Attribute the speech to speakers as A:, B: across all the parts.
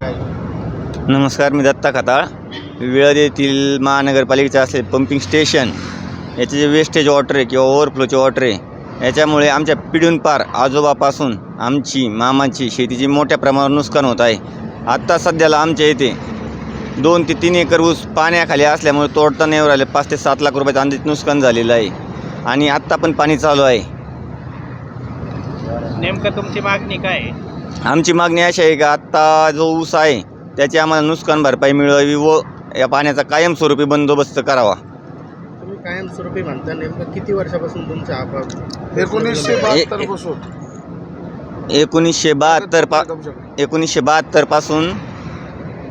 A: नमस्कार मी दत्ता खताळ. विळद येथील महानगरपालिकेचं असेल पंपिंग स्टेशन याचे जे वेस्टेज वॉटर आहे किंवा ओव्हरफ्लोचे वॉटर आहे याच्यामुळे आमच्या पिढून पार आजोबापासून आमची मामाची शेतीची मोठ्या प्रमाणावर नुकसान होत आहे आत्ता सध्याला आमच्या येथे दोन ते तीन एकर ऊस पाण्याखाली असल्यामुळे तोडता नाही राहिले पाच ते सात लाख रुपयाचं अंदाज नुकसान झालेलं आहे आणि आत्ता पण पाणी चालू आहे.
B: नेमकं तुमची मागणी काय आहे?
A: आमची मागणी अशी आहे का आत्ता जो ऊस आहे त्याची आम्हाला नुकसान भरपाई मिळवावी व या पाण्याचा कायमस्वरूपी बंदोबस्त करावा.
B: तुम्ही कायमस्वरूपी म्हणता नेमकं किती वर्षापासून तुमचा
C: एकोणीसशे बहात्तरपासून.
A: एकोणीसशे बहात्तर पा एकोणीसशे बहात्तरपासून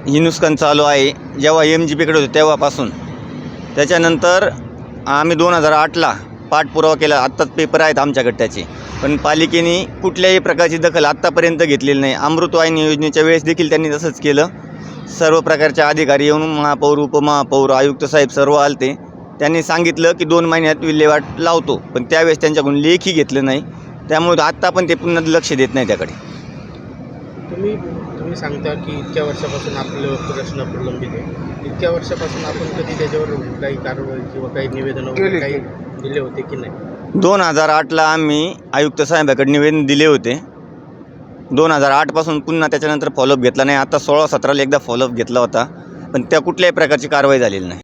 A: ही नुकसान चालू आहे. जेव्हा एम जी पीकडे होते तेव्हापासून. त्याच्यानंतर आम्ही दोन हजार आठला पाठपुरावा केला. आत्ताच पेपर आहेत आमच्याकडे त्याचे. पण पालिकेने कुठल्याही प्रकारची दखल आत्तापर्यंत घेतलेली नाही. अमृतवाहिनी योजनेच्या वेळेस देखील त्यांनी तसंच केलं. सर्व प्रकारचे अधिकारी येऊन महापौर उपमहापौर आयुक्त साहेब सर्व आलते. त्यांनी सांगितलं की दोन महिन्यात विल्हेवाट लावतो. पण त्यावेळेस त्यांच्याकडून लेखी घेतलं नाही. त्यामुळे आत्ता पण ते पुन्हा लक्ष देत नाही त्याकडे.
B: तुम्ही तुम्ही सांगता की इतक्या वर्षापासून आपलं प्रश्न प्रलंबित आहे. इतक्या वर्षापासून आपण कधी त्याच्यावर काही कारवाई किंवा काही निवेदन. काही दिले होते की नाही?
A: दोन हजार आठला आम्ही आयुक्त साहेबाकडे निवेदन दिले होते. दोन हजार आठपासून पुन्हा त्याच्यानंतर फॉलोअप घेतला नाही. आता सोळा सतराला एकदा फॉलोअप घेतला होता. पण त्या कुठल्याही प्रकारची कारवाई झालेली नाही.